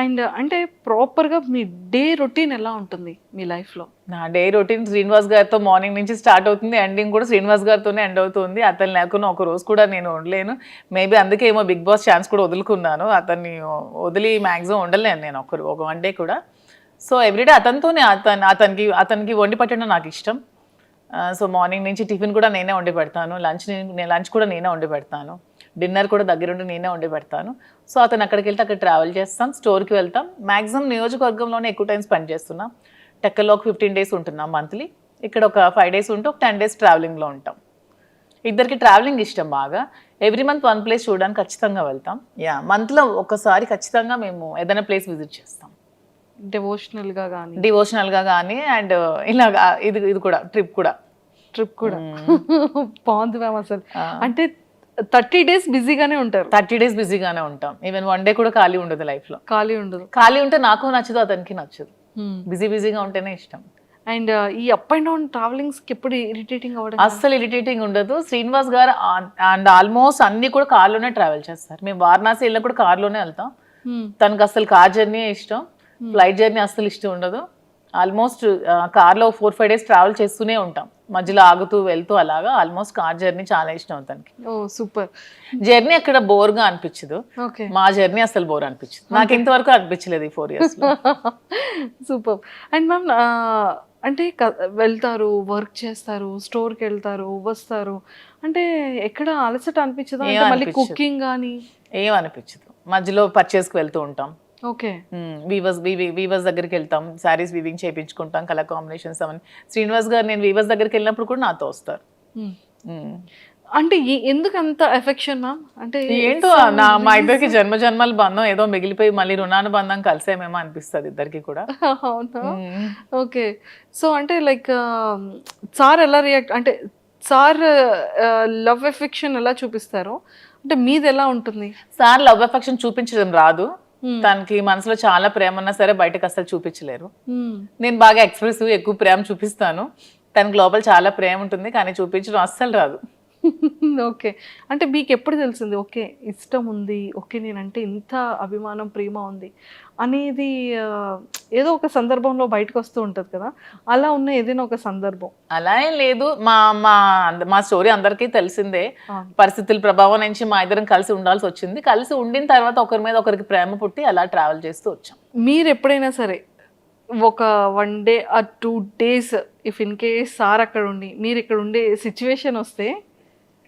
And అంటే ప్రాపర్గా మీ day routine ఎలా ఉంటుంది మీ లైఫ్లో? నా డే రొటీన్ శ్రీనివాస్ గారితో మార్నింగ్ నుంచి స్టార్ట్ అవుతుంది. ఎండింగ్ కూడా శ్రీనివాస్ గారితోనే ఎండ్ అవుతుంది. అతను లేకుండా ఒక రోజు కూడా నేను ఉండలేను. మేబీ అందుకే ఏమో బిగ్ బాస్ ఛాన్స్ కూడా వదులుకున్నాను. అతన్ని వదిలి మ్యాక్సిమం ఉండలేను నేను ఒక ఒక వన్ డే కూడా. సో ఎవ్రీడే అతనితోనే అతను అతనికి అతనికి వండి పెట్టడం నాకు ఇష్టం. Uh, సో మార్నింగ్ నుంచి టిఫిన్ కూడా నేనే వండి పెడతాను. లంచ్ నేను లంచ్ కూడా నేనే వండి పెడతాను. డిన్నర్ కూడా దగ్గరుండి నేనే వండి పెడతాను. సో అతను అక్కడికి వెళ్తే అక్కడ ట్రావెల్ చేస్తాం స్టోర్కి వెళ్తాం. మ్యాక్సిమం నియోజకవర్గంలోనే ఎక్కువ టైం స్పెండ్ చేస్తున్నాం. టెక్కల్లో ఒక ఫిఫ్టీన్ డేస్ ఉంటున్నాం మంత్లీ. ఇక్కడ ఒక ఫైవ్ డేస్ ఉంటే ఒక టెన్ డేస్ ట్రావెలింగ్లో ఉంటాం. ఇద్దరికి ట్రావెలింగ్ ఇష్టం బాగా. ఎవ్రీ మంత్ వన్ ప్లేస్ చూడడానికి ఖచ్చితంగా వెళ్తాం. యా మంత్లో ఒకసారి ఖచ్చితంగా మేము ఏదైనా ప్లేస్ విజిట్ చేస్తాం. డివోషనల్గా కానీ డివోషనల్గా కానీ అండ్ ఇలాగా ఇది ఇది కూడా ట్రిప్ కూడా. ట్రిప్ కూడా. బాగుంది మ్యామ్ అసలు. అంటే థర్టీ డేస్ బిజీగానే ఉంటారు. థర్టీ డేస్ బిజీగానే ఉంటాం. ఈవెన్ వన్ డే కూడా ఖాళీ ఉండదు లైఫ్లో. ఖాళీ ఉండదు. ఖాళీ ఉంటే నాకు నచ్చదు అతనికి నచ్చదు. బిజీ బిజీగా ఉంటేనే ఇష్టం. అండ్ ఈ అప్ అండ్ డౌన్ ట్రావెలింగ్స్కి ఎప్పుడు ఇరిటేటింగ్ అవ్వడం అస్సలు ఇరిటేటింగ్ ఉండదు. శ్రీనివాస్ గారు అండ్ ఆల్మోస్ట్ అన్ని కూడా కార్లోనే ట్రావెల్ చేస్తారు. మేము వారణాసి వెళ్ళినా కూడా కార్లోనే వెళ్తాం. తనకు అసలు కార్ జర్నీ ఇష్టం. ఫ్లైట్ జర్నీ అస్సలు ఇష్టం ఉండదు. ఆల్మోస్ట్ కార్లో ఫోర్ ఫైవ్ డేస్ ట్రావెల్ చేస్తూనే ఉంటాం. మధ్యలో ఆగుతూ వెళ్తూ అలాగా. ఆల్మోస్ట్ కార్ జర్నీ చాలా ఇష్టం తనకి ఓ సూపర్. జర్నీ అక్కడ బోర్గా అనిపించదు. ఓకే. మా జర్నీ అసలు బోర్ అనిపించదు. నాకు ఇంతవరకు అనిపించలేదు ఈ four years super. And ma'am అంటే క- వెళ్తారు వర్క్ చేస్తారు స్టోర్కి వెళ్తారు వస్తారు. అంటే ఎక్కడ అలసట అనిపించదా? మళ్ళీ అనిపించదు. కుకింగ్ కానీ ఏం అనిపించదు. మధ్యలో పర్చేస్కి వెళ్తూ ఉంటాం. ఓకే. వీవర్స్ వీవర్స్ దగ్గరికి వెళ్తాం. శారీస్ వీవింగ్ చేయించుకుంటాం కలర్ కాంబినేషన్స్ అవన్నీ. శ్రీనివాస్ గారు నేను వీవర్స్ దగ్గరికి వెళ్ళినప్పుడు కూడా నాతో వస్తారు. అంటే ఎందుకు అంత ఎఫెక్షన్ మ్యామ్ అంటే ఏంటో నా మా ఇద్దరికి జన్మ జన్మల బంధం ఏదో మిగిలిపోయి మళ్ళీ రుణానుబంధం కలిసేమేమో అనిపిస్తుంది ఇద్దరికి కూడా. అవునా. ఓకే. సో అంటే లైక్ సార్ ఎలా రియాక్ట్ అంటే సార్ లవ్ ఎఫెక్షన్ ఎలా చూపిస్తారు? అంటే మీది ఎలా ఉంటుంది? సార్ లవ్ అఫెక్షన్ చూపించడం రాదు. తనకి మనసులో చాలా ప్రేమ ఉన్నా సరే బయటకు అసలు చూపించలేరు. Hmm. నేను బాగా ఎక్స్ప్రెసివ్ ఎక్కువ ప్రేమ చూపిస్తాను. తనకి లోపల చాలా ప్రేమ ఉంటుంది కానీ చూపించడం అస్సలు రాదు. ఓకే. అంటే మీకు ఎప్పుడు తెలిసింది? ఓకే ఇష్టం ఉంది. ఓకే నేనంటే ఇంత అభిమానం ప్రేమ ఉంది అనేది ఏదో ఒక సందర్భంలో బయటకు వస్తూ ఉంటుంది కదా? అలా ఉన్న ఏదైనా ఒక సందర్భం. అలా ఏం లేదు. మా మా మా స్టోరీ అందరికీ తెలిసిందే. పరిస్థితుల ప్రభావం నుంచి మా ఇద్దరం కలిసి ఉండాల్సి వచ్చింది. కలిసి ఉండిన తర్వాత ఒకరి మీద ఒకరికి ప్రేమ పుట్టి అలా ట్రావెల్ చేస్తూ వచ్చాం. మీరు ఎప్పుడైనా సరే ఒక వన్ డే ఆ two days if in case sir అక్కడ ఉండి మీరు ఇక్కడ ఉండే సిచ్యువేషన్ వస్తే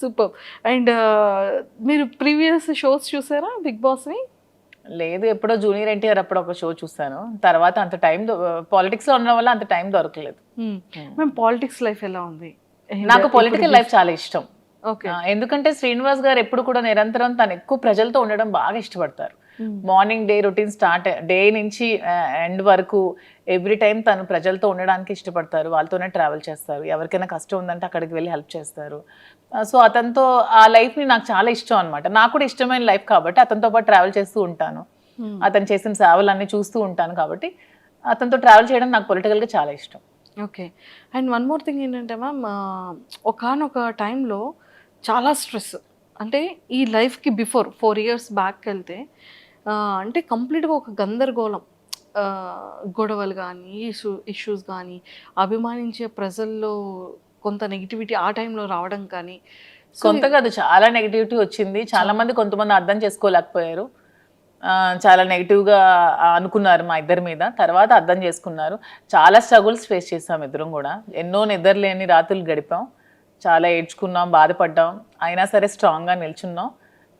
సూపర్ అండ్ మీరు ప్రీవియస్ షోస్ చూసారా బిగ్ బాస్ని లేదు ఎప్పుడో జూనియర్ ఎన్టీఆర్ అప్పుడు ఒక షో చూసాను. తర్వాత అంత టైం పాలిటిక్స్లో ఉండడం వల్ల అంత టైం దొరకలేదు. మేము పాలిటిక్స్ లైఫ్ ఎలా ఉంది? నాకు పొలిటికల్ లైఫ్ చాలా ఇష్టం. ఎందుకంటే శ్రీనివాస్ గారు ఎప్పుడు కూడా నిరంతరం తను ఎక్కువ ప్రజలతో ఉండడం బాగా ఇష్టపడతారు. Morning day routine start day నుంచి ఎండ్ వరకు ఎవ్రీ టైం తను ప్రజలతో ఉండడానికి ఇష్టపడతారు. వాళ్ళతోనే ట్రావెల్ చేస్తారు. ఎవరికైనా కష్టం ఉందంటే అక్కడికి వెళ్ళి హెల్ప్ చేస్తారు. సో అతనితో ఆ లైఫ్ని నాకు చాలా ఇష్టం అనమాట నాకు కూడా ఇష్టమైన లైఫ్ కాబట్టి అతనితో పాటు ట్రావెల్ చేస్తూ ఉంటాను. అతను చేసిన సేవలన్నీ చూస్తూ ఉంటాను కాబట్టి అతనితో ట్రావెల్ చేయడం నాకు పొలిటికల్గా చాలా ఇష్టం. Okay and one more thing ఏంటంటే మ్యామ్ ఒకనొక టైంలో చాలా స్ట్రెస్ అంటే ఈ లైఫ్కి బిఫోర్ ఫోర్ ఇయర్స్ బ్యాక్ వెళ్తే అంటే కంప్లీట్గా ఒక గందరగోళం. గొడవలు కానీ ఇష్యూ ఇష్యూస్ కానీ అభిమానించే ప్రజల్లో కొంత నెగిటివిటీ ఆ టైంలో రావడం కానీ. కొంత కాదు చాలా నెగిటివిటీ వచ్చింది. చాలా మంది కొంతమంది అర్థం చేసుకోలేకపోయారు. చాలా నెగిటివ్గా అనుకున్నారు మా ఇద్దరి మీద. తర్వాత అర్థం చేసుకున్నారు. చాలా స్ట్రగుల్స్ ఫేస్ చేసాం ఇద్దరం కూడా. ఎన్నో నిద్రలేని రాత్రులు గడిపాం. చాలా ఏడ్చుకున్నాం బాధపడ్డాం. అయినా సరే స్ట్రాంగ్గా నిల్చున్నాం.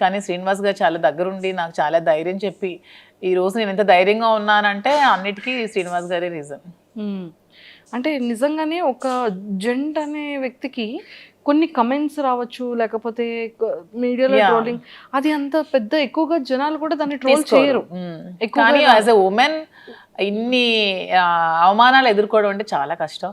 కానీ శ్రీనివాస్ గారు చాలా దగ్గరుండి నాకు చాలా ధైర్యం చెప్పి ఈ రోజు నేను ఎంత ధైర్యంగా ఉన్నానంటే అన్నిటికీ శ్రీనివాస్ గారే రీజన్. అంటే నిజంగానే ఒక జెంట్ అనే వ్యక్తికి కొన్ని కమెంట్స్ రావచ్చు లేకపోతే మీడియాలో. ట్రోలింగ్ అది అంత పెద్ద ఎక్కువగా జనాలు కూడా దాన్ని ట్రోల్ చేయరు. కానీ యాజ్ ఎ ఉమెన్ ఇన్ని అవమానాలు ఎదుర్కోవడం అంటే చాలా కష్టం.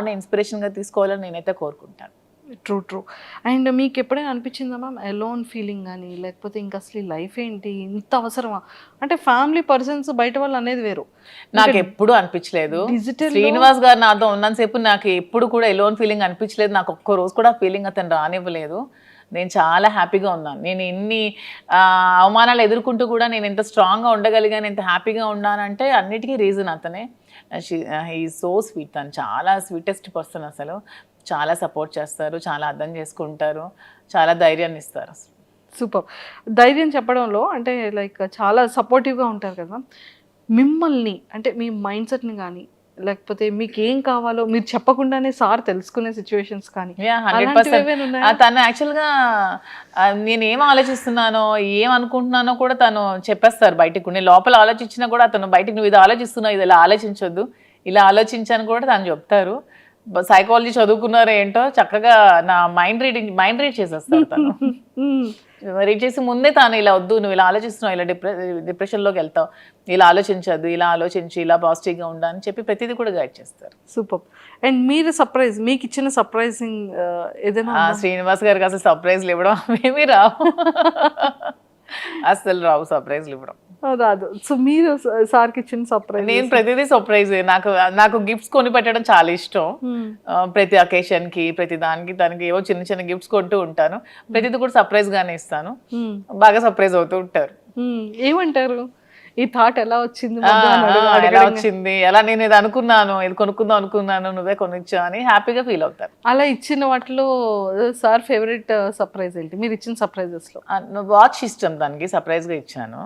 ఆవిడనే ఇన్స్పిరేషన్గా తీసుకోవాలని నేనైతే కోరుకుంటాను. ట్రూ ట్రూ అండ్ మీకు ఎప్పుడైనా అనిపించిందా మ్యామ్ ఎలోన్ ఫీలింగ్ కానీ లేకపోతే ఇంకా అసలు లైఫ్ ఏంటి? ఇంత అవసరమా? అంటే ఫ్యామిలీ పర్సన్స్ బయట వాళ్ళు అనేది వేరు. నాకు ఎప్పుడు అనిపించలేదు. డిజిటల్ శ్రీనివాస్ గారు నాతో ఉన్నంతసేపు నాకు ఎప్పుడు కూడా ఎలోన్ ఫీలింగ్ అనిపించలేదు. నాకు ఒక్క రోజు కూడా ఫీలింగ్ అతను రానివ్వలేదు. నేను చాలా హ్యాపీగా ఉన్నాను. నేను ఎన్ని అవమానాలు ఎదుర్కొంటూ కూడా నేను ఎంత స్ట్రాంగ్గా ఉండగలిగాను ఎంత హ్యాపీగా ఉన్నానంటే అన్నిటికీ రీజన్ అతనే. ఈ సో స్వీట్. తను చాలా స్వీటెస్ట్ పర్సన్ అసలు. చాలా సపోర్ట్ చేస్తారు చాలా అర్థం చేసుకుంటారు చాలా ధైర్యాన్ని ఇస్తారు అసలు. సూపర్. ధైర్యం చెప్పడంలో అంటే లైక్ చాలా సపోర్టివ్గా ఉంటారు కదా. మిమ్మల్ని అంటే మీ మైండ్ సెట్ని కానీ లేకపోతే మీకు ఏం కావాలో మీరు చెప్పకుండానే సార్ తెలుసుకునే సిచ్యువేషన్స్ కానీ Yeah, 100%. అలాంటివి ఏమైనా ఉన్నాయా? ఆ, తను యాక్చువల్గా నేను ఏం ఆలోచిస్తున్నానో ఏం అనుకుంటున్నానో కూడా తను చెప్పేస్తారు బయటకు. నేను లోపల ఆలోచించినా కూడా అతను బయటకు నువ్వు ఇది ఆలోచిస్తున్నావు ఇది ఇలా ఆలోచించొద్దు. ఇలా ఆలోచించని కూడా తను చెప్తారు. సైకాలజీ చదువుకున్నారో ఏంటో చక్కగా నా మైండ్ రీడింగ్ మైండ్ రీడ్ చేసేస్తారు తను. రీడ్ చేసి ముందే తాను ఇలా వద్దు నువ్వు ఇలా ఆలోచిస్తున్నావు ఇలా డిప్రె డిప్రెషన్లోకి వెళ్తావు ఇలా ఆలోచించద్దు ఇలా ఆలోచించి ఇలా పాజిటివ్గా ఉండు అని చెప్పి ప్రతిదీ కూడా గైడ్ చేస్తారు. సూపర్. అండ్ మీరు సర్ప్రైజ్ మీకు ఇచ్చిన సర్ప్రైజింగ్ ఏదైనా శ్రీనివాస్ గారికి అసలు సర్ప్రైజ్లు ఇవ్వడం మేమీ రావు. అసలు రావు సర్ప్రైజ్లు ఇవ్వడం? రాదు సో మీరు సార్కి ఇచ్చిన సర్ప్రైజ్ నేను ప్రతిదీ సర్ప్రైజ్ నాకు నాకు గిఫ్ట్స్ కొని పెట్టడం చాలా ఇష్టం. ఆ, ప్రతి occasion కి ప్రతి దానికి దానికి ఏవో చిన్న చిన్న గిఫ్ట్స్ కొంటూ ఉంటాను. ప్రతిదీ కూడా సర్ప్రైజ్ గానే ఇస్తాను. బాగా సర్ప్రైజ్ అవుతూ ఉంటారు. ఏమంటారు? ఈ థాట్ ఎలా వచ్చింది ఎలా. వచ్చింది? ఎలా నేను ఇది అనుకున్నాను ఇది కొనుక్కుందాం అనుకున్నాను నువ్వే కొనిచ్చా అని హ్యాపీగా ఫీల్ అవుతారు. అలా ఇచ్చిన వాటిలో సార్ ఫేవరెట్ సర్ప్రైజ్ ఏంటి? మీరు ఇచ్చిన సర్ప్రైజెస్లో? వాచ్ ఇష్టం దానికి సర్ప్రైజ్గా ఇచ్చాను.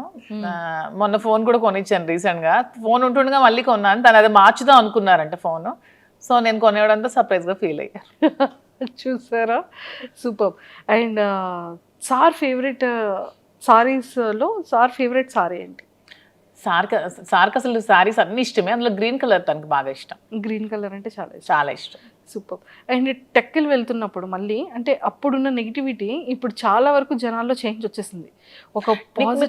మొన్న ఫోన్ కూడా కొనిచ్చాను రీసెంట్గా. ఫోన్ ఉంటుండగా మళ్ళీ కొన్నాను. తను అది మార్చుదాం అనుకున్నారంట ఫోన్. సో నేను కొనివ్వడంతో సర్ప్రైజ్గా ఫీల్ అయ్యాను చూసారా? సూపర్. అండ్ సార్ ఫేవరెట్ సారీస్లో సార్ ఫేవరెట్ సారీ ఏంటి? సార్కి సార్కి అసలు సారీస్ అన్ని ఇష్టమే. అందులో గ్రీన్ కలర్ తనకి బాగా ఇష్టం. గ్రీన్ కలర్ అంటే చాలా చాలా ఇష్టం. సూపర్. అండ్ టెక్కలు వెళ్తున్నప్పుడు మళ్ళీ అంటే అప్పుడున్న నెగిటివిటీ ఇప్పుడు చాలా వరకు జనాల్లో చేంజ్ వచ్చేసింది. ఒక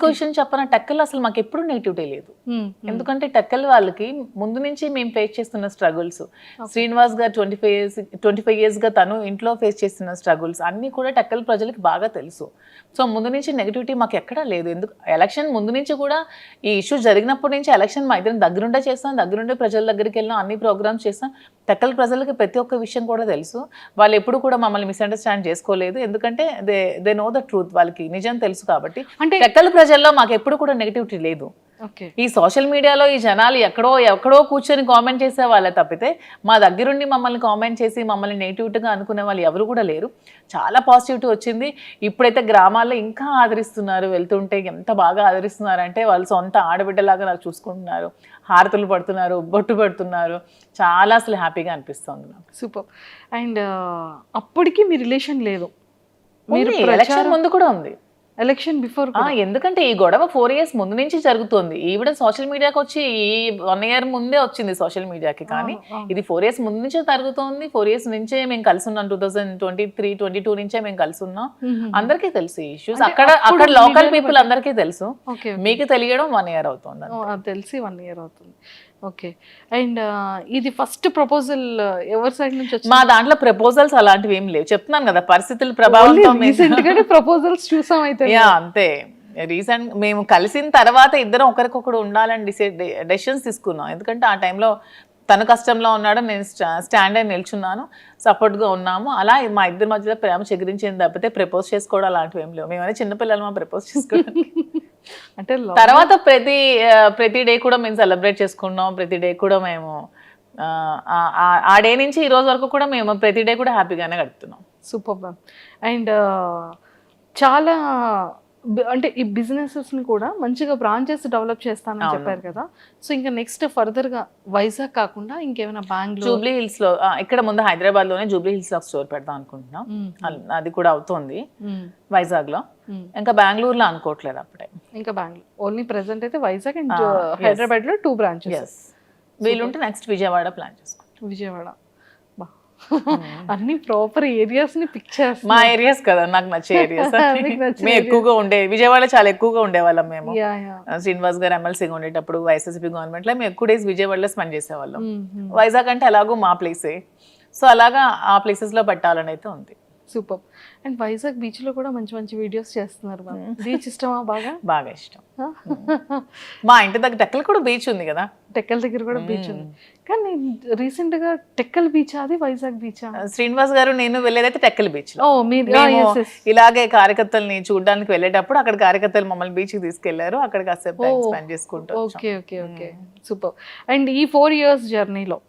విషయం చెప్పనా? టెక్కల్ అసలు మాకు ఎప్పుడు నెగిటివిటీ లేదు. మ్మ్. ఎందుకంటే టెక్కల్ వాళ్ళకి ముందు నుంచి మేము ఫేస్ చేస్తున్న struggles Srinivas garu twenty five years twenty five ఇయర్స్గా తను ఇంట్లో ఫేస్ చేస్తున్న స్ట్రగుల్స్ అన్నీ కూడా టెక్కల్ ప్రజలకి బాగా తెలుసు. సో ముందు నుంచి నెగిటివిటీ మాకు ఎక్కడా లేదు. ఎందుకు ఎలక్షన్ ముందు నుంచి కూడా ఈ ఇష్యూ జరిగినప్పటి నుంచి ఎలక్షన్ మా ఇద్దరం దగ్గరుండే చేస్తాం దగ్గరుండే ప్రజల దగ్గరికి వెళ్ళాం అన్ని ప్రోగ్రామ్స్ చేస్తాం. టెక్కల్ ప్రజలకి ప్రతి ఒక్క విషయం కూడా తెలుసు. వాళ్ళు ఎప్పుడు కూడా మమ్మల్ని మిస్అండర్స్టాండ్ చేసుకోలేదు. ఎందుకంటే they they know the truth వాళ్ళకి నిజం తెలుసు కాబట్టి అంటే టెక్కల్ ప్రజల్లో మాకు ఎప్పుడు కూడా నెగిటివిటీ లేదు. ఈ సోషల్ మీడియాలో ఈ జనాలు ఎక్కడో ఎక్కడో కూర్చొని కామెంట్ చేసే వాళ్ళే తప్పితే మా దగ్గరుండి మమ్మల్ని కామెంట్ చేసి మమ్మల్ని నెగిటివ్గా అనుకునే వాళ్ళు ఎవరు కూడా లేరు. చాలా పాజిటివిటీ వచ్చింది. ఇప్పుడైతే గ్రామాల్లో ఇంకా ఆదరిస్తున్నారు. వెళ్తుంటే ఎంత బాగా ఆదరిస్తున్నారు అంటే వాళ్ళు సొంత ఆడబిడ్డలాగా నాకు చూసుకుంటున్నారు. హారతులు పడుతున్నారు బొట్టు పెడుతున్నారు. చాలా అసలు హ్యాపీగా అనిపిస్తుంది నాకు. సూపర్ అండ్ అప్పటికి మీ రిలేషన్ లేదు. మీరు ఎలక్షన్ ముందు కూడా ఉంది. ఎలక్షన్ బిఫోర్ ఎందుకంటే ఈ గొడవ ఫోర్ ఇయర్స్ ముందు నుంచి జరుగుతుంది. ఈవిడ సోషల్ మీడియాకి వచ్చి ఈ వన్ ఇయర్ ముందే వచ్చింది సోషల్ మీడియాకి కానీ. ఇది ఫోర్ ఇయర్స్ ముందు నుంచే జరుగుతోంది. ఫోర్ ఇయర్స్ నుంచే మేము కలిసి ఉన్నాం. Two thousand twenty three twenty two నుంచే మేము కలిసి ఉన్నాం. అందరికీ తెలుసు ఇష్యూస్ అక్కడ అక్కడ లోకల్ పీపుల్ అందరికీ తెలుసు. మీకు తెలియడం వన్ ఇయర్ అవుతుంది తెలిసి వన్ ఇయర్ అవుతుంది. ఓకే. అండ్ ఇది ఫస్ట్ ప్రపోజల్ ఎవరి సైడ్ నుంచి వచ్చింది? మా దాంట్లో ప్రపోజల్స్ అలాంటివి ఏం లేవు. చెప్తున్నాను కదా పరిస్థితుల గానే ప్రపోజల్స్ చూసాం అయితే యా అంతే. రీసెంట్ మేము కలిసిన తర్వాత ఇద్దరం ఒకరికొకరు ఉండాలని డిసైడ్ డెసిషన్స్ తీసుకున్నాం. ఎందుకంటే ఆ టైంలో తన కష్టంలో ఉన్నాడు నేను స్టాండ్ అయి నిల్చున్నాను సపోర్ట్గా ఉన్నాము. అలా మా ఇద్దరి మధ్యలో ప్రేమ చెగిరించింది తప్పితే ప్రపోజ్ చేసుకోవడం అలాంటివి ఏం లేవు. మేమైనా చిన్నపిల్లలు మా ప్రపోజ్ చేసుకోవడం అంటే తర్వాత ప్రతి ప్రతి డే కూడా మేము సెలబ్రేట్ చేసుకున్నాం. ప్రతి డే కూడా మేము ఆ, డే నుంచి ఈ రోజు వరకు కూడా మేము ప్రతి డే కూడా హ్యాపీగానే గడుపుతున్నాం. Super ma'am. అండ్ చాలా అంటే ఈ businesses ని కూడా మంచిగా బ్రాంచెస్ డెవలప్ చేస్తానని. చెప్పారు కదా. సో ఇంకా నెక్స్ట్గా వైజాగ్ కాకుండా ఇంకేమైనా బెంగళూరు జూబ్లీ హిల్స్లో ఆ, ఇక్కడ ముందు హైదరాబాద్లోనే జూబ్లీ హిల్స్లో స్టోర్ పెడదాం అనుకుంటున్నాం. అది కూడా అవుతోంది వైజాగ్లో ఇంకా బెంగళూరులో అనుకోవట్లేదు అప్పుడే. ఇంకా బెంగళూరు ఓన్లీ ప్రెసెంట్ అయితే వైజాగ్ అండ్ Ah, yes. హైదరాబాద్లో టూ బ్రాంచెస్. వీలుంటే నెక్స్ట్ విజయవాడ ప్లాన్ చేసుకుంటాం. విజయవాడ. అన్ని ప్రాపర్ ఏరియాస్ని పిక్ చేస్తా మా ఏరియాస్ కదా నాకు నచ్చే ఏరియాస్ మేము ఎక్కువగా ఉండే విజయవాడ చాలా ఎక్కువగా ఉండేవాళ్ళం మేము. శ్రీనివాస్ గారు ఎమ్మెల్సీగా ఉండేటప్పుడు వైఎస్ఎస్పీ గవర్నమెంట్లో మేము ఎక్కువ డేస్ విజయవాడలో స్పెండ్ చేసేవాళ్ళం. వైజాగ్ అంటే ఎలాగో మా ప్లేసే సో అలాగా ఆ ప్లేసెస్లో పెట్టాలని అయితే ఉంది. సూపర్. అండ్ వైజాగ్ బీచ్లో కూడా మంచి మంచి వీడియోస్ చేస్తున్నారు బీచ్ ఇష్టమా బాగా? బాగా ఇష్టం. మా ఇంటి దగ్గర టెక్కల కూడా బీచ్ ఉంది కదా. టెక్కల్ దగ్గర కూడా బీచ్ ఉంది. కానీ రీసెంట్గా టెక్కల్ బీచ్ అది వైజాగ్ బీచ్? శ్రీనివాస్ గారు నేను వెళ్ళేదైతే టెక్కల బీచ్లో ఓ మీరు. ఇలాగే కార్యకర్తల్ని చూడడానికి వెళ్ళేటప్పుడు అక్కడ కార్యకర్తలు మమ్మల్ని బీచ్కి తీసుకెళ్ళారు. అక్కడ కాసేపు టైం. స్పెండ్ చేసుకుంటూ. Okay okay okay. Super. And ఈ ఫోర్ ఇయర్స్ జర్నీలో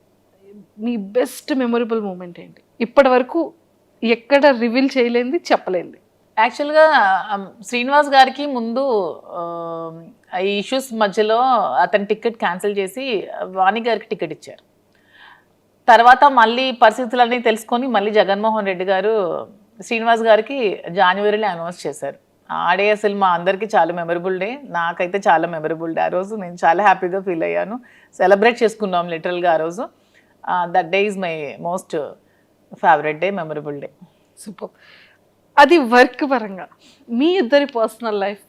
మీ బెస్ట్ మెమొరబుల్ మూమెంట్ ఏంటి? ఇప్పటి వరకు ఎక్కడ రివీల్ చేయలేంది చెప్పలేంది యాక్చువల్గా శ్రీనివాస్ గారికి ముందు ఈ ఇష్యూస్ మధ్యలో అతని టికెట్ క్యాన్సిల్ చేసి వాణి గారికి టికెట్ ఇచ్చారు. తర్వాత మళ్ళీ పరిస్థితులన్నీ తెలుసుకొని మళ్ళీ జగన్మోహన్ రెడ్డి గారు శ్రీనివాస్ గారికి జనవరిలో అనౌన్స్ చేశారు. ఆడే అసలు మా అందరికీ చాలా మెమరబుల్ డే నాకైతే చాలా మెమరబుల్ డే ఆ రోజు నేను చాలా హ్యాపీగా ఫీల్ అయ్యాను. సెలబ్రేట్ చేసుకున్నాం లిటరల్గా ఆ రోజు. That day is my most favourite day memorable day super అది వర్క్ పరంగా. మీ ఇద్దరి పర్సనల్ లైఫ్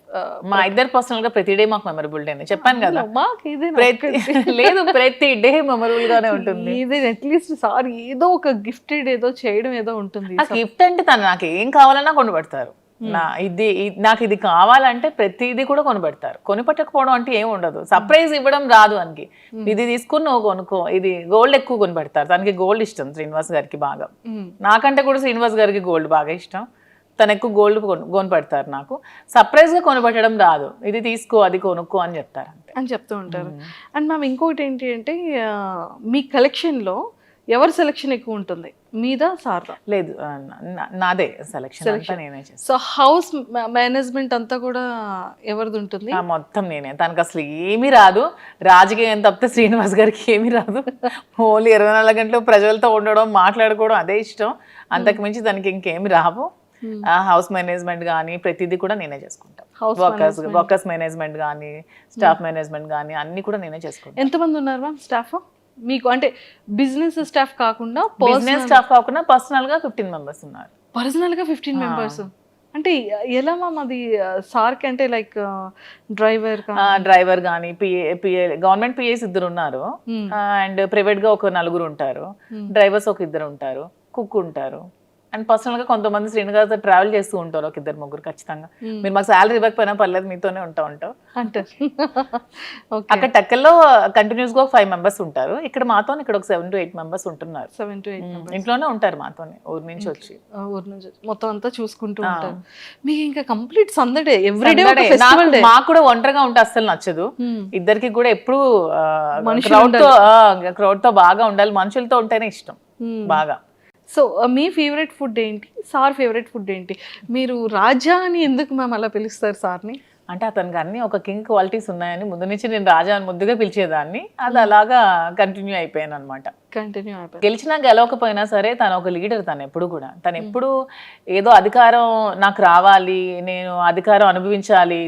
మా ఇద్దరు పర్సనల్గా ప్రతి డే మాకు మెమరబుల్ డే చెప్పాను కదా. మాకు ఇదే లేదు ప్రతి డే మెమరబుల్ గానే ఉంటుంది. ఇది అట్లీస్ట్ సారీ ఏదో ఒక గిఫ్టెడ్ ఏదో చేయడం ఏదో ఉంటుంది గిఫ్ట్ అంటే తను నాకు ఏం కావాలన్నా కొనిపెడతారు నా ఇది నాకు ఇది కావాలంటే ప్రతిదీ కూడా కొనిపెడతారు. కొనిపెట్టకపోవడం అంటే ఏం ఉండదు. సర్ప్రైజ్ ఇవ్వడం రాదు అనికి. ఇది తీసుకుని నువ్వు కొనుక్కో. ఇది గోల్డ్ ఎక్కువ కొనిపెడతారు. తనకి గోల్డ్ ఇష్టం శ్రీనివాస్ గారికి బాగా. నాకంటే కూడా శ్రీనివాస్ గారికి గోల్డ్ బాగా ఇష్టం. తను ఎక్కువ గోల్డ్ కొని పెడతారు నాకు. సర్ప్రైజ్గా కొనిపెట్టడం రాదు. ఇది తీసుకో అది కొనుక్కో అని చెప్తారు అని చెప్తూ ఉంటారు. అండ్ మ్యామ్ ఇంకొకటి ఏంటి అంటే మీ కలెక్షన్లో ఎవరి సెలెక్షన్ ఎక్కువ ఉంటుంది? మీద సార్దా? లేదు నాదే సెలెక్షన్ నేనే సో హౌస్ మేనేజ్మెంట్ అంతా కూడా ఎవరిది ఉంటుంది? ఆ, మొత్తం నేనే. తనకు అసలు ఏమీ రాదు. రాజకీయం తప్పితే శ్రీనివాస్ గారికి ఏమీ రాదు. ఓన్లీ ఇరవై నాలుగు గంటలు ప్రజలతో ఉండడం మాట్లాడుకోవడం అదే ఇష్టం. అంతకు మించి తనకి ఇంకేమి రావు. Hmm. హౌస్ మేనేజ్మెంట్ కానీ ప్రతిదీ కూడా నేనే చేసుకుంటాను వర్కర్స్ వర్కర్స్ మేనేజ్మెంట్ కానీ స్టాఫ్ మేనేజ్మెంట్ కానీ అన్ని కూడా నేనే చేసుకుంటాను ఎంతమంది ఉన్నారు మ్యామ్? స్టాఫ్ మీకు అంటే బిజినెస్ స్టాఫ్ కాకుండా బిజినెస్ స్టాఫ్ కాకుండా పర్సనల్గా ఫిఫ్టీన్ మెంబర్స్ ఉన్నారు. పర్సనల్గా ఫిఫ్టీన్ మెంబర్స్ అంటే ఎలా మ్యామ్ అది సార్కి అంటే లైక్ డ్రైవర్ డ్రైవర్ కానీ పిఏ పిఏ గవర్నమెంట్ పిఏస్ ఇద్దరు ఉన్నారు. అండ్ ప్రైవేట్గా ఒక నలుగురు ఉంటారు. డ్రైవర్స్ ఒక ఇద్దరు ఉంటారు. కుక్ ఉంటారు. అండ్ పర్సనల్గా కొంతమంది శ్రీనివాస్ ట్రావెల్ చేస్తూ ఉంటారు ఒక ఇద్దరు ముగ్గురు ఖచ్చితంగా. Hmm. మీరు మాకు శాలరీ ఇవ్వకపోయినా పర్లేదు మీతోనే ఉంటా ఉంటాం అంటారు అక్కడ టెక్కల్లో కంటిన్యూస్గా ఫైవ్ మెంబర్స్ ఉంటారు. ఇక్కడ మాతో ఇక్కడ ఒక సెవెన్ టు ఎయిట్ మెంబర్స్ ఉంటున్నారు. సెవెన్ టు ఎయిట్ ఇంట్లోనే ఉంటారు మాతోనే ఊరి నుంచి వచ్చి. ఊరు నుంచి మొత్తం అంతా చూసుకుంటూ. ఉంటారు. మీకు ఇంకా కంప్లీట్ సందడే ఎవ్రీడే ఒక మాకు కూడా ఒంటరిగా ఉంటే అస్సలు నచ్చదు. ఇద్దరికి కూడా ఎప్పుడు మనుషులు క్రౌడ్తో క్రౌడ్తో బాగా ఉండాలి. మనుషులతో ఉంటేనే ఇష్టం. బాగా. సో uh, మీ ఫేవరెట్ ఫుడ్ ఏంటి? సార్ ఫేవరెట్ ఫుడ్ ఏంటి? మీరు రాజా అని ఎందుకు మేము అలా పిలుస్తారు సార్ని? అంటే అతనికి అన్ని ఒక కింగ్ క్వాలిటీస్ ఉన్నాయని ముందు నుంచి నేను రాజా అని ముద్దుగా పిలిచేదాన్ని. అది అలాగా కంటిన్యూ అయిపోయాను అనమాట కంటిన్యూ అయిపోయింది గెలిచినా గెలవకపోయినా సరే తను ఒక లీడర్ తను ఎప్పుడు కూడా. తను ఎప్పుడు ఏదో అధికారం నాకు రావాలి నేను అధికారం అనుభవించాలి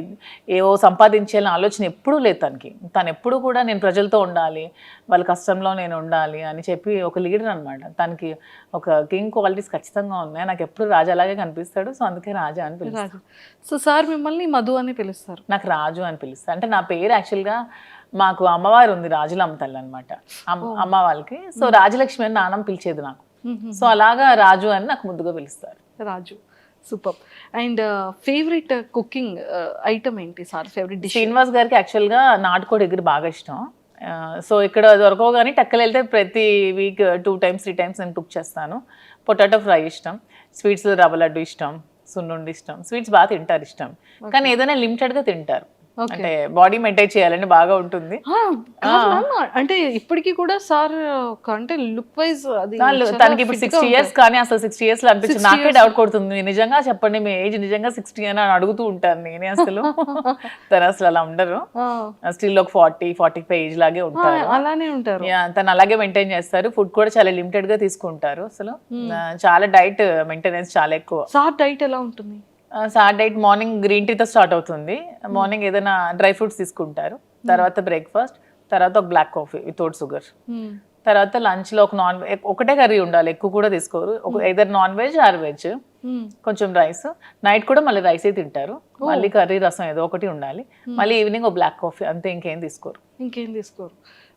ఏవో సంపాదించాలని ఆలోచన ఎప్పుడూ లేదు తనకి. తను ఎప్పుడు కూడా నేను ప్రజలతో ఉండాలి వాళ్ళ కష్టంలో నేను ఉండాలి అని చెప్పి ఒక లీడర్ అనమాట తనకి ఒక కింగ్ క్వాలిటీస్ ఖచ్చితంగా ఉన్నాయి. నాకు ఎప్పుడు రాజాలాగే కనిపిస్తాడు. సో అందుకే రాజా అని పిలుస్తాను రాజు. సో సార్ మిమ్మల్ని మధు అని పిలుస్తారు. నాకు రాజు అని పిలుస్తాను అంటే నా పేరు యాక్చువల్గా మాకు అమ్మవారు ఉంది రాజులమ్మ తల్లి అనమాట అమ్మ వాళ్ళకి. సో రాజలక్ష్మి అని నాన్నమ్మ పిలిచేది నాకు. సో అలాగా రాజు అని నాకు ముద్దుగా పిలుస్తారు. Raju. Super. And favourite cooking item ఏంటి సార్? ఫేవరెట్ డిష్ శ్రీనివాస్ గారికి యాక్చువల్గా నాటుకోడి ఎగురు బాగా ఇష్టం. సో ఇక్కడ దొరకవు కానీ టక్కలు వెళ్తే ప్రతి week two times three times నేను కుక్ చేస్తాను. పొటాటో ఫ్రై ఇష్టం. స్వీట్స్ రవ్వ లడ్డు ఇష్టం. సున్నుండి ఇష్టం. స్వీట్స్ బాగా తింటారు ఇష్టం. కానీ ఏదైనా లిమిటెడ్గా తింటారు. అంటే బాడీ మెయింటైన్ చేయాలని బాగా ఉంటుంది. అంటే ఇప్పటికీ కూడా సార్ అంటే లుక్ వైజ్ అది తనకి ఇప్పుడు సిక్స్టీ ఇయర్స్ కానీ అసలు సిక్స్టీ ఇయర్స్లో అనిపించింది. 60 నాకే. డౌట్ కొడుతుంది. నిజంగా చెప్పండి మీ ఏజ్ నిజంగా సిక్స్టీ అని అని అడుగుతూ ఉంటాను నేనే అసలు. తను అసలు అలా ఉండరు. స్టిల్ ఒక ఫార్టీ ఫార్టీ ఫైవ్ ఏజ్ లాగే ఉంటారు. అలానే ఉంటారు. తను అలాగే మెయింటైన్ చేస్తారు. ఫుడ్ కూడా చాలా లిమిటెడ్గా తీసుకుంటారు అసలు. ఆ, చాలా డైట్ మెయింటెనెన్స్ చాలా ఎక్కువ. సార్ డైట్ ఎలా ఉంటుంది? సార్ డైట్ మార్నింగ్ గ్రీన్ టీతో స్టార్ట్ అవుతుంది. మార్నింగ్ ఏదైనా డ్రై ఫ్రూట్స్ తీసుకుంటారు. తర్వాత బ్రేక్ఫాస్ట్ తర్వాత ఒక బ్లాక్ కాఫీ వితౌట్ షుగర్. మ్మ్. తర్వాత లంచ్లో ఒక నాన్ ఒకటే కర్రీ ఉండాలి. ఎక్కువ కూడా తీసుకోరు. Either non veg or veg. కొంచెం రైస్. నైట్ కూడా మళ్ళీ రైసే తింటారు. మళ్ళీ కర్రీ రసం ఏదో ఒకటి ఉండాలి. మళ్ళీ ఈవినింగ్ ఒక బ్లాక్ కాఫీ అంతే ఇంకేం తీసుకోరు. ఇంకేం తీసుకోరు.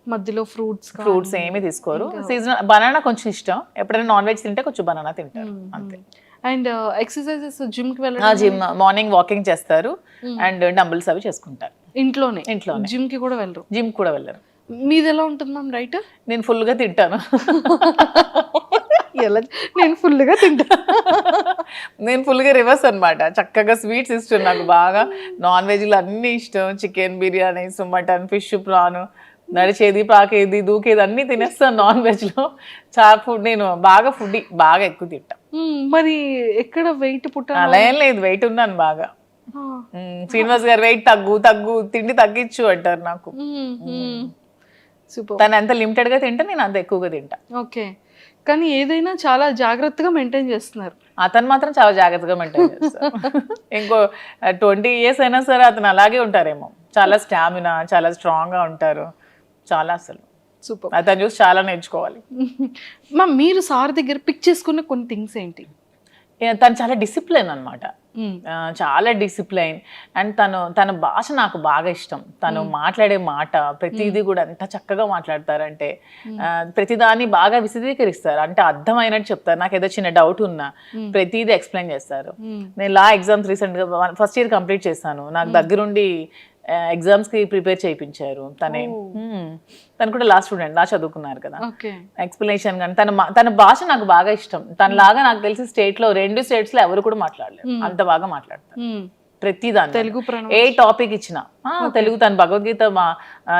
మధ్యలో ఫ్రూట్స్ ఫ్రూట్స్ ఏమీ తీసుకోరు. సీజనల్ బనానా కొంచెం ఇష్టం. ఎప్పుడైనా నాన్ వెజ్ తింటే కొంచెం బనానా తింటారు. అంతే. అండ్ ఎక్సర్సైజెస్ జిమ్కి వెళ్ళడం జిమ్ మార్నింగ్ వాకింగ్ చేస్తారు అండ్ డంబుల్స్ అవి చేసుకుంటారు. ఇంట్లోనే? ఇంట్లోనే. జిమ్కి కూడా వెళ్ళరు? జిమ్ కూడా వెళ్ళరు. మీది ఎలా ఉంటుంది మ్యామ్ రైట్ నేను full గా తింటాను. ఎలా? నేను ఫుల్గా తింటా. నేను ఫుల్గా రివర్స్ అన్నమాట. చక్కగా స్వీట్స్ ఇష్టం నాకు బాగా. నాన్ వెజ్లు అన్నీ ఇష్టం. Chicken biryani mutton fish prawn నడిచేది పాకేది దూకేది అన్నీ తినేస్తాను నాన్ వెజ్లో చాలా ఫుడ్ నేను బాగా ఫుడ్ బాగా ఎక్కువ తింటా. మ్మ్. మరి ఎక్కడ వెయిట్ పుట్ట అలా ఏం లేదు వెయిట్ ఉన్నాను బాగా. శ్రీనివాస్ గారు వెయిట్ తగ్గు తగ్గు తిండి తగ్గించు అంటారు నాకు. సూపర్. తను ఎంత లిమిటెడ్గా తింటే నేను అంత ఎక్కువగా తింటా. ఓకే. కానీ ఏదైనా చాలా జాగ్రత్తగా మెయింటైన్ చేస్తున్నారు. అతను మాత్రం చాలా జాగ్రత్తగా మెయింటైన్ చేస్తారు. ఇంకో ట్వంటీ ఇయర్స్ అయినా సరే అతను అలాగే ఉంటారేమో. చాలా స్టామినా చాలా స్ట్రాంగ్గా ఉంటారు. చాలా అసలు. సూపర్ అతను చూసి చాలా నేర్చుకోవాలి. మా మీరు సార్ దగ్గర పిక్ చేసుకున్న కొన్ని థింగ్స్ ఏంటి? తను చాలా డిసిప్లైన్ అనమాట మ్మ్. చాలా డిసిప్లైన్ అండ్ తను తన భాష నాకు బాగా ఇష్టం. తను మాట్లాడే మాట ప్రతిదీ కూడా ఎంత చక్కగా మాట్లాడతారంటే ప్రతిదాన్ని బాగా విశదీకరిస్తారు. అంటే అర్థమైనట్టు చెప్తారు. నాకు ఏదో చిన్న డౌట్ ఉన్నా ప్రతిదీ ఎక్స్ప్లెయిన్ చేస్తారు. నేను లా ఎగ్జామ్స్ రీసెంట్గా ఫస్ట్ ఇయర్ కంప్లీట్ చేశాను. నాకు దగ్గరుండి ఎగ్జామ్స్కి ప్రిపేర్ చేయించారు. తనే. తను కూడా లా స్టూడెంట్ లా చదువుకున్నారు కదా. ఎక్స్ప్లెనేషన్ కానీ తన తన భాష నాకు బాగా ఇష్టం. తన లాగా నాకు తెలిసి స్టేట్లో రెండు స్టేట్స్లో ఎవరు కూడా మాట్లాడలేరు. అంత బాగా మాట్లాడతారు. ప్రతి దాన్ని. తెలుగు ఏ టాపిక్ ఇచ్చినా. తెలుగు తన భగవద్గీత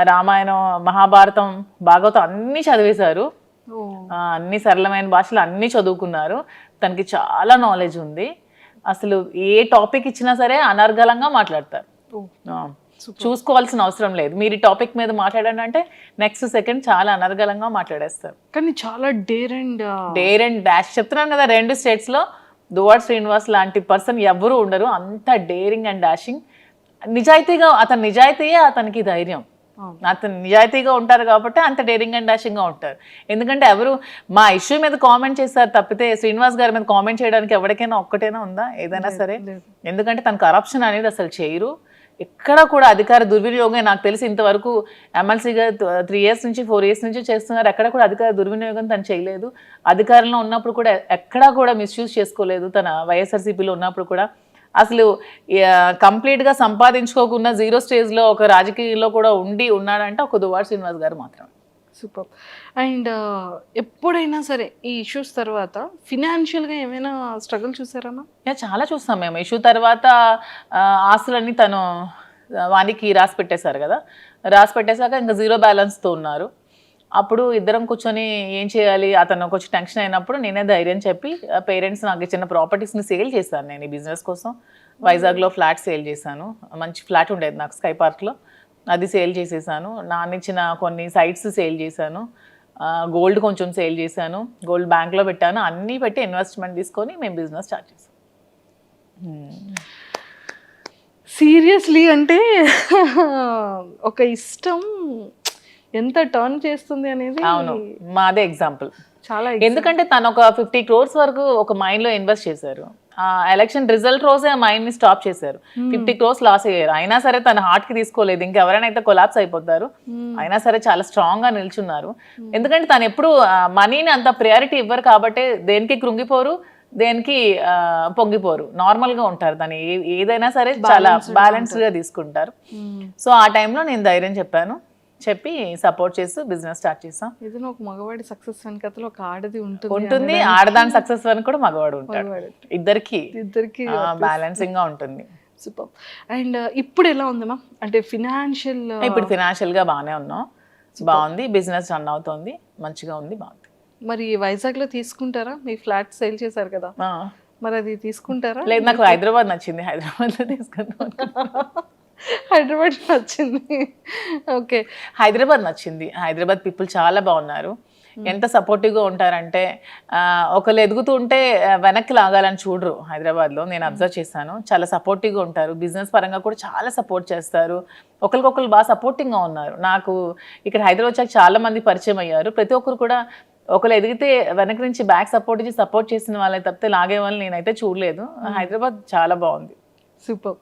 రామాయణం మహాభారతం భాగవతం అన్ని చదివేశారు. అన్ని సరళమైన భాషలు అన్ని చదువుకున్నారు. తనకి చాలా నాలెడ్జ్ ఉంది. అసలు ఏ టాపిక్ ఇచ్చినా సరే అనర్గళంగా మాట్లాడతారు. చూసుకోవాల్సిన అవసరం లేదు. మీరు ఈ టాపిక్ మీద మాట్లాడండి అంటే నెక్స్ట్ సెకండ్ చాలా అనర్గళంగా మాట్లాడేస్తారు. కానీ చాలా dare and dare and dash. చెప్తున్నాను కదా రెండు స్టేట్స్లో దువాడ్ శ్రీనివాస్ లాంటి పర్సన్ ఎవరు ఉండరు. అంత డేరింగ్ అండ్ డాషింగ్. నిజాయితీగా అతని నిజాయితీయే అతనికి ధైర్యం. అతను నిజాయితీగా ఉంటారు కాబట్టి అంత డేరింగ్ అండ్ డాషింగ్గా ఉంటారు. ఎందుకంటే ఎవరు మా ఇష్యూ మీద కామెంట్ చేస్తారు తప్పితే శ్రీనివాస్ గారి మీద కామెంట్ చేయడానికి ఎవరికైనా ఒక్కటైనా ఉందా? ఏదైనా సరే. ఎందుకంటే తన కరప్షన్ అనేది అసలు చేయరు. ఎక్కడ కూడా అధికార దుర్వినియోగం నాకు తెలిసి ఇంతవరకు ఎమ్మెల్సీగా త్రీ ఇయర్స్ నుంచి ఫోర్ ఇయర్స్ నుంచి చేస్తున్నారు. ఎక్కడ కూడా అధికార దుర్వినియోగం తను చేయలేదు. అధికారంలో ఉన్నప్పుడు కూడా ఎక్కడా కూడా మిస్యూజ్ చేసుకోలేదు. తన వైఎస్ఆర్సీపీలో ఉన్నప్పుడు కూడా. అసలు కంప్లీట్గా సంపాదించుకోకుండా జీరో స్టేజ్లో ఒక రాజకీయంలో కూడా ఉండి ఉన్నాడంటే ఒక దువార్ శ్రీనివాస్ గారు మాత్రమే. సూపర్. అండ్ ఎప్పుడైనా సరే ఈ ఇష్యూస్ తర్వాత ఫినాన్షియల్గా ఏమైనా స్ట్రగుల్ చూసారమ్మా చాలా చూస్తాం మేము. ఇష్యూ తర్వాత ఆస్తులన్నీ తను వానికి రాసి పెట్టేశారు కదా. రాసి పెట్టేశాక ఇంకా జీరో బ్యాలెన్స్తో ఉన్నారు. అప్పుడు ఇద్దరం కూర్చొని ఏం చేయాలి? అతను కొంచెం టెన్షన్ అయినప్పుడు నేనే ధైర్యం చెప్పి పేరెంట్స్ నాకు ఇచ్చిన ప్రాపర్టీస్ని సేల్ చేశాను నేను ఈ బిజినెస్ కోసం. వైజాగ్లో ఫ్లాట్ సేల్ చేశాను. మంచి ఫ్లాట్ ఉండేది నాకు స్కై పార్క్లో. అది సేల్ చేసేసాను. నాన్న ఇచ్చిన కొన్ని సైట్స్ సేల్ చేశాను. గోల్డ్ కొంచెం సేల్ చేశాను. గోల్డ్ బ్యాంక్లో పెట్టాను. అన్నీ పెట్టి ఇన్వెస్ట్మెంట్ తీసుకొని మేము బిజినెస్ స్టార్ట్ చేసాం సీరియస్లీ అంటే ఒక ఇష్టం ఎంత టర్న్ చేస్తుంది అనేది అవును. మాదే ఎగ్జాంపుల్. చాలా ఎందుకంటే తను ఒక ఫిఫ్టీ క్రోర్స్ వరకు ఒక మైండ్లో ఇన్వెస్ట్ చేశారు. ఎలక్షన్ రిజల్ట్ రోజే ఆ మైండ్ని స్టాప్ చేశారు. ఫిఫ్టీ క్రోర్స్ లాస్ అయ్యారు. అయినా సరే తన హార్ట్కి తీసుకోలేదు. ఇంకెవరైనా అయితే కొలాప్స్ అయిపోతారు. అయినా సరే చాలా స్ట్రాంగ్గా నిల్చున్నారు. ఎందుకంటే తను ఎప్పుడు మనీని అంత ప్రయారిటీ ఇవ్వరు కాబట్టి దేనికి కృంగిపోరు దేనికి పొంగిపోరు. నార్మల్గా ఉంటారు. తను ఏదైనా సరే చాలా బ్యాలెన్స్డ్గా తీసుకుంటారు. సో ఆ టైంలో నేను ధైర్యం చెప్పాను. చెప్పి సపోర్ట్ చేస్తూ బిజినెస్ స్టార్ట్ చేసాం. ఏదైనా ఒక మగవాడి సక్సెస్ వెనకతలో ఒక ఆడది ఉంటుంది ఉంటుంది. ఆడదాని సక్సెస్ అని కూడా మగవాడు ఉంటాడు. ఇద్దరికి ఇద్దరికి బ్యాలెన్సింగ్గా ఉంటుంది. సూపర్. అండ్ ఇప్పుడు ఎలా ఉంది మ్యామ్? అంటే ఫినాన్షియల్ ఇప్పుడు ఫినాన్షియల్గా బాగానే ఉన్నాం. బాగుంది. బిజినెస్ రన్ అవుతుంది. మంచిగా ఉంది బాగుంది. మరి వైజాగ్లో తీసుకుంటారా? మీ ఫ్లాట్ సేల్ చేశారు కదా. మరి అది తీసుకుంటారా? లేదు నాకు హైదరాబాద్ నచ్చింది. హైదరాబాద్లో తీసుకుందాం. హైదరాబాద్ వచ్చింది ఓకే. హైదరాబాద్ నచ్చింది. హైదరాబాద్ పీపుల్ చాలా బాగున్నారు. ఎంత సపోర్టివ్గా ఉంటారంటే ఒకళ్ళు ఎదుగుతూ ఉంటే వెనక్కి లాగాలని చూడరు హైదరాబాద్లో. నేను అబ్జర్వ్ చేశాను. చాలా సపోర్టివ్గా ఉంటారు. బిజినెస్ పరంగా కూడా చాలా సపోర్ట్ చేస్తారు. ఒకరికొకరు బాగా సపోర్టింగ్గా ఉన్నారు. నాకు ఇక్కడ హైదరాబాద్ వచ్చాక చాలా మంది పరిచయం అయ్యారు. ప్రతి ఒక్కరు కూడా ఒకరు ఎదిగితే వెనక నుంచి బ్యాక్ సపోర్ట్ ఇచ్చి సపోర్ట్ చేసిన వాళ్ళని తప్పితే లాగే వాళ్ళని నేనైతే చూడలేదు. హైదరాబాద్ చాలా బాగుంది. సూపర్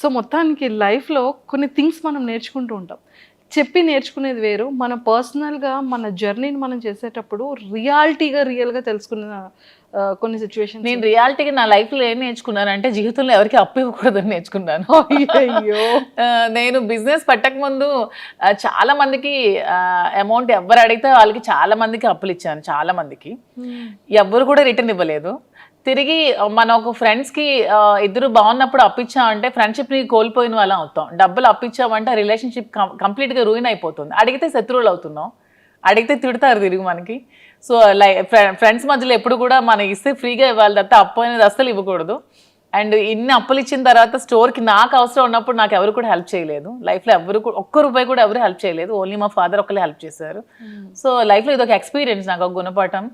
సో మొత్తానికి లైఫ్లో కొన్ని థింగ్స్ మనం నేర్చుకుంటూ ఉంటాం. చెప్పి నేర్చుకునేది వేరు. మన పర్సనల్గా మన జర్నీని మనం చేసేటప్పుడు రియాలిటీగా రియల్గా తెలుసుకున్న కొన్ని సిచ్యువేషన్స్ నేను రియాలిటీగా నా లైఫ్లో ఏం నేర్చుకున్నానంటే జీవితంలో ఎవరికి అప్పు ఇవ్వకూడదని నేర్చుకున్నాను. అయ్యో నేను బిజినెస్ పెట్టక ముందు చాలా మందికి అమౌంట్ ఎవరు అడిగితే వాళ్ళకి చాలా మందికి అప్పులు ఇచ్చాను చాలా మందికి ఎవ్వరు కూడా రిటర్న్ ఇవ్వలేదు. తిరిగి మన ఒక ఫ్రెండ్స్కి ఇద్దరు బాగున్నప్పుడు అప్పించామంటే ఫ్రెండ్షిప్ని కోల్పోయిన వాళ్ళం అవుతాం. డబ్బులు అప్పించామంటే రిలేషన్షిప్ కంప్లీట్గా రూయిన్ అయిపోతుంది. అడిగితే శత్రువులు అవుతున్నాం. అడిగితే తిడతారు తిరిగి మనకి. సో లై ఫ్రెండ్స్ మధ్యలో ఎప్పుడు కూడా మనం ఇస్తే ఫ్రీగా ఇవ్వాలి తప్ప అప్పు అనేది అస్సలు ఇవ్వకూడదు. అండ్ ఇన్ని అప్పులు ఇచ్చిన తర్వాత స్టోర్కి నాకు అవసరం ఉన్నప్పుడు నాకు ఎవరు కూడా హెల్ప్ చేయలేదు. లైఫ్లో ఎవరు కూడా ఒక్క రూపాయి కూడా ఎవరు హెల్ప్ చేయలేదు. ఓన్లీ మా ఫాదర్ ఒకళ్ళే హెల్ప్ చేశారు. సో లైఫ్లో ఇది ఒక ఎక్స్పీరియన్స్ నాకు ఒక గుణపాఠం.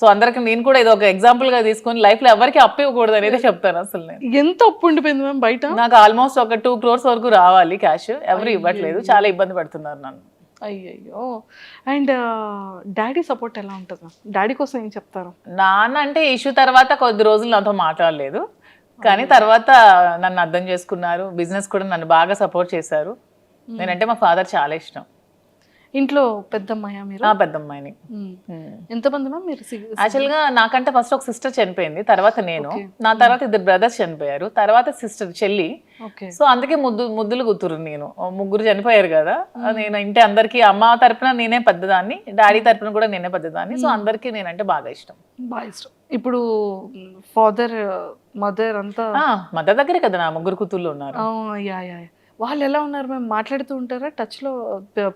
సో అందరికి నేను కూడా ఇది ఒక ఎగ్జాంపుల్గా తీసుకొని లైఫ్లో ఎవరికి అప్పు ఇవ్వకూడదు అనేది చెప్తాను అసలు నేను. ఎంత అప్పు ఉండిపోయింది మ్యామ్ బయట? నాకు ఆల్మోస్ట్ ఒక టూ క్రోర్స్ వరకు రావాలి క్యాష్ ఎవరు ఇవ్వట్లేదు. చాలా ఇబ్బంది పడుతున్నారు నన్ను. అయ్యయ్యో. అండ్ డాడీ సపోర్ట్ ఎలా ఉంటుంది? డాడీ కోసం ఏం చెప్తారు? నాన్న అంటే ఇష్యూ తర్వాత కొద్ది రోజులు నాతో మాట్లాడలేదు. కానీ తర్వాత నన్ను అర్థం చేసుకున్నారు. బిజినెస్ కూడా నన్ను బాగా సపోర్ట్ చేశారు. నేనంటే మా ఫాదర్ చాలా ఇష్టం. ఇంట్లో పెద్దమ్మాయ మీరు? పెద్దమ్మాయిని. మ్మ్. ఎంతమంది మ్యామ్ మీరు సి- యాక్చువల్గా నాకంటే ఫస్ట్ ఒక సిస్టర్ చనిపోయింది తర్వాత నేను. నా తర్వాత ఇద్దరు బ్రదర్స్ చనిపోయారు తర్వాత సిస్టర్ చెల్లి. సో అందుకే ముద్దు ముద్దులు కూతురు నేను. ముగ్గురు చనిపోయారు కదా. నేను ఇంటి అందరికి అమ్మ తరపున నేనే పెద్దదాన్ని డాడీ తరపున కూడా నేనే పెద్దదాన్ని. సో అందరికీ నేనంటే బాగా ఇష్టం. బాగా ఇష్టం. ఇప్పుడు ఫాదర్ మదర్ అంతా మదర్ దగ్గరే కదా నా ముగ్గురు కూతుళ్ళు ఉన్నారు. Yeah yeah. వాళ్ళు ఎలా ఉన్నారు మేము మాట్లాడుతూ ఉంటారా? టచ్లో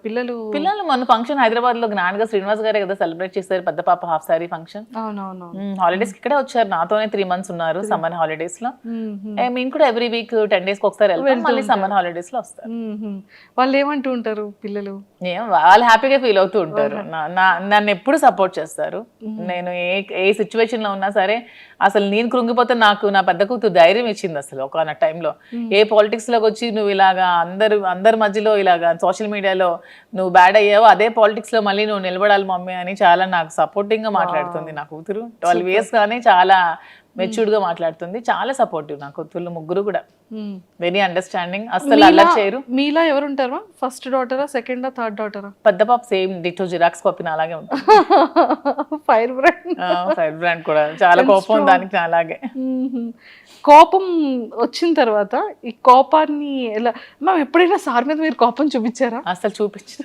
పిల్లలు పిల్లలు మన ఫంక్షన్ హైదరాబాద్లో జ్ఞాన్గా శ్రీనివాస్ గారే కదా సెలబ్రేట్ చేశారు పెద్ద పాప హాఫ్ సారీ ఫంక్షన్. అవునవును హాలిడేస్ ఇక్కడే వచ్చారు నాతోనే త్రీ మంత్స్ ఉన్నారు సమ్మర్ హాలిడేస్లో. మేము కూడా ఎవ్రీ వీక్ టెన్ డేస్కి ఒకసారి వెళ్తాం మళ్ళీ సమ్మర్ హాలిడేస్లో వస్తారు. వాళ్ళు ఏమంటూ ఉంటారు పిల్లలు? ఏం వాళ్ళు హ్యాపీగా ఫీల్ అవుతూ ఉంటారు. నన్ను ఎప్పుడు సపోర్ట్ చేస్తారు. నేను ఏ ఏ సిచ్యువేషన్లో ఉన్నా సరే అసలు నేను కృంగిపోతే నాకు నా పెద్ద కూతురు ధైర్యం ఇచ్చింది అసలు ఒక టైంలో ఏ పాలిటిక్స్లోకి వచ్చి నువ్వు ఇలాగా అందరు అందరి మధ్యలో ఇలాగా సోషల్ మీడియాలో నువ్వు బ్యాడ్ అయ్యావు అదే పాలిటిక్స్లో మళ్ళీ నువ్వు నిలబడాలి మమ్మీ అని చాలా నాకు సపోర్టింగ్గా మాట్లాడుతుంది నా కూతురు. ట్వెల్వ్ ఇయర్స్ కానీ చాలా మెచ్యూర్డ్గా మాట్లాడుతుంది. చాలా సపోర్టివ్ నా కొత్తలు ముగ్గురు కూడా. వెరీ అండర్స్టాండింగ్ అస్సలు అల్లరి చేయరు. మీలా ఎవరు ఉంటారా ఫస్ట్ డాటరా సెకండా థర్డ్ డాటరా పెద్ద పాప సేమ్ డిటో జిరాక్స్ కాపీ అలాగే ఉంటుంది. ఫైర్ బ్రాండ్ ఫైర్ బ్రాండ్ కూడా. చాలా కోపం దానికి అలాగే. కోపం వచ్చిన తర్వాత ఈ కోపాన్ని ఎలా మ్యామ్ ఎప్పుడైనా సార్ మీద మీరు కోపం చూపించారా? అసలు చూపించు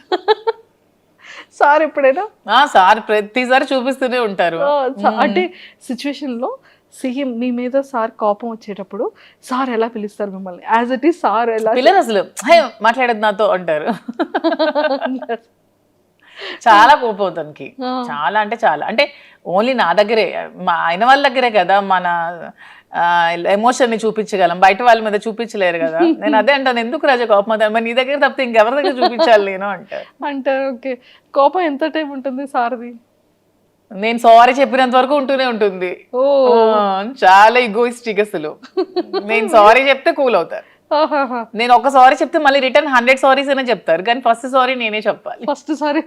సార్ ఎప్పుడైనా? ఆ సార్ ప్రతిసారి చూపిస్తూనే ఉంటారు. అంటే సిచ్యువేషన్లో సీఎం మీ మీద సార్ కోపం వచ్చేటప్పుడు సార్ ఎలా పిలుస్తారు మిమ్మల్ని? యాజ్ ఇట్ ఈస్ సార్ ఎలా పిల్లలు అసలు "హే, మాట్లాడదు నాతో అంటారు. చాలా కోపం తనకి. చాలా అంటే చాలా. అంటే ఓన్లీ నా దగ్గరే మా ఆయన వాళ్ళ దగ్గరే కదా మన ఎమోషన్ని చూపించగలం. బయట వాళ్ళ మీద చూపించలేరు కదా. నేను అదే అంటాను. ఎందుకు రాజా కోపం మరి నీ దగ్గర తప్పితే ఇంకెవరి దగ్గర చూపించాలి నేను అంటారు. అంటే ఓకే. కోపం ఎంత టైం ఉంటుంది సార్ది? నేను సారీ చెప్పినంత వరకు ఉంటూనే ఉంటుంది. చాలా ఈగోయిస్టిక్ అసలు. నేను సారీ చెప్తే కూల్ అవుతారు. నేను ఒక సారీ చెప్తే మళ్ళీ రిటర్న్ హండ్రెడ్ సారీస్ అనే చెప్తారు. కానీ ఫస్ట్ సారీ నేనే చెప్పాలి. ఫస్ట్ సారి